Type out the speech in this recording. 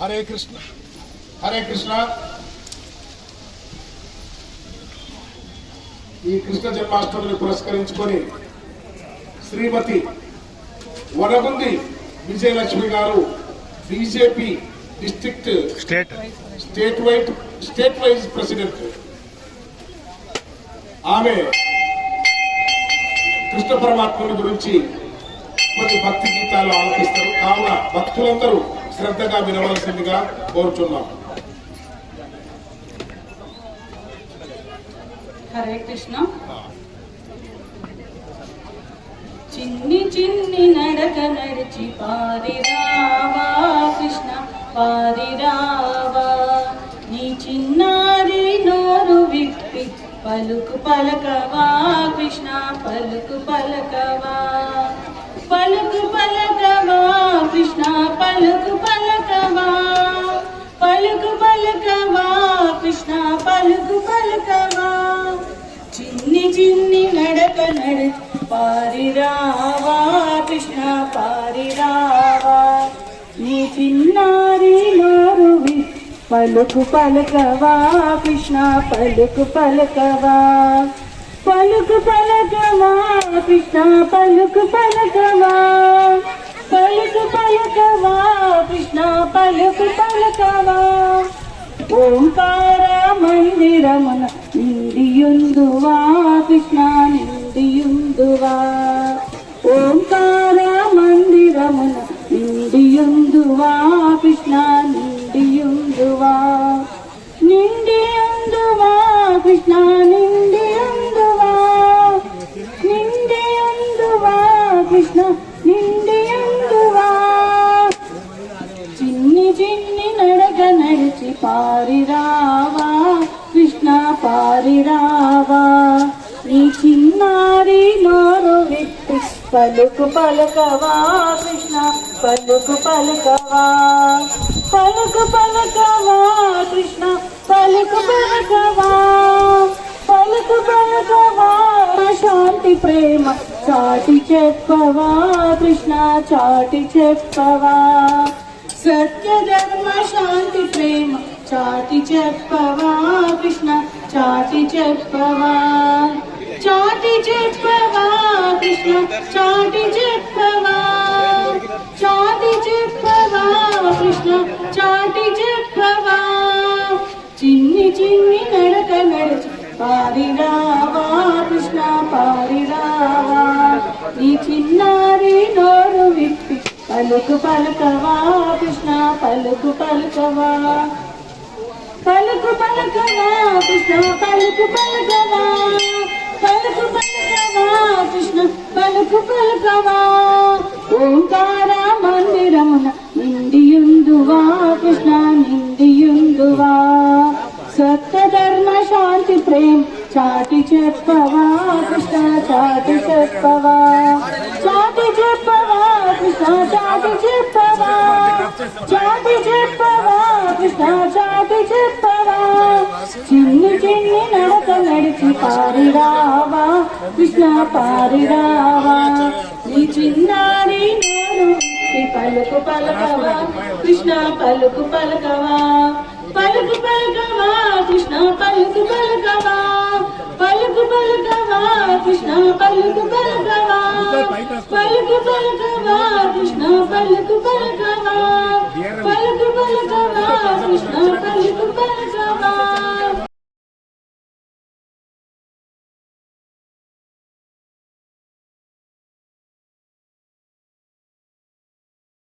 హరే కృష్ణ. హరే కృష్ణ. ఈ కృష్ణ జన్మాష్టమిని పురస్కరించుకొని Shrimati Vanagundi Vijayalakshmi garu BJP district state. State wide state wise president. ఆమె కృష్ణ పరమాత్మని గురించి కొన్ని భక్తి గీతాలు ఆలపిస్తారు. కావున భక్తులందరూ శ్రద్ధగా వినవలసిందిగా కోరుచున్నాం. హరే కృష్ణ. చిన్ని చిన్ని నడక నడిచి పారిరావా కృష్ణ పారిరావా నీ చిన్నారి నోరు విప్పి పలుకు పలకవా కృష్ణ పలుకు పలకవా. పలుకు పలుకవా చిన్ని చిన్ని నడక నడిచి పారిరావా కృష్ణ పారిరావా. నీ చిన్నారి మారువి పలుకు పలకవా కృష్ణ పలుకు పలకవా పలుకు పలకవా కృష్ణ పలుకు పలకవా పలుకు పలకవా కృష్ణ పలుకు పలకవా ఓంకార మందిరమున నిండియుందువా కృష్ణ నిండియుందువా. ఓంకార మందిరమున నిండియుందువా కృష్ణ నిండియుందువా. నిండియుందువా కృష్ణ నిండియుందువా. నిండియుందువా కృష్ణ నిండియుందువా. చిన్ని చిన్ని నడక నడిచి పారిరావా కృష్ణ పారిరావా నీ చిన్నారి నోరు విప్పి పలుకు పలకవా కృష్ణ? పలుకు పలకవా. పలుకు పలకవా కృష్ణ? పలుకు పలకవా. పలుకు పలకవా శాంతి ప్రేమ చాటి చెప్పవా కృష్ణ? చాటి చెప్పవా. సత్య ధర్మ శాంతి ప్రేమ చాటి చెప్పవా కృష్ణ? చాటి చెప్పవా చాటి చెప్పవా కృష్ణ చాటి చెప్పవా చాటి చెప్పవా కృష్ణ చాటి చెప్పవా చిన్ని చిన్ని నడక నడిచి పారిరావా కృష్ణ పారిరావా నీ చిన్నారి నోరు విప్పి పలుకు పలుకవా కృష్ణ పలుకు పలుకవా. పలుకు పలుకవా కృష్ణ పలుకు పలుకవా పలుకు పలుకవా కృష్ణ పలుకు పలుకవా ఓంకార మందిరమున నిండియుందువా కృష్ణ నిండియుందువా సత్య ధర్మ శాంతి ప్రేమ చాటి చెప్పవా కృష్ణ చాటి చెప్పవా. చాటి చెప్పవా కృష్ణ చాటి చెప్పవా. చాటి చెప్పవా చెప్పవా? చిన్ని చిన్ని నడక నడిచి పారిరావా? కృష్ణ పారిరావా? నీ చిన్నారి నేను పలుకు పలకవా? కృష్ణ పలుకు పలకవా? పలుకు పలకవా? కృష్ణ పలుకు పలకవా? పలుకు పలకవా? కృష్ణ పలుకు పలకవా? పలుకు పలుకవా కృష్ణ పలుకు పలుకవా పలుకు పలుకవా కృష్ణ పలుకు పలుకవా.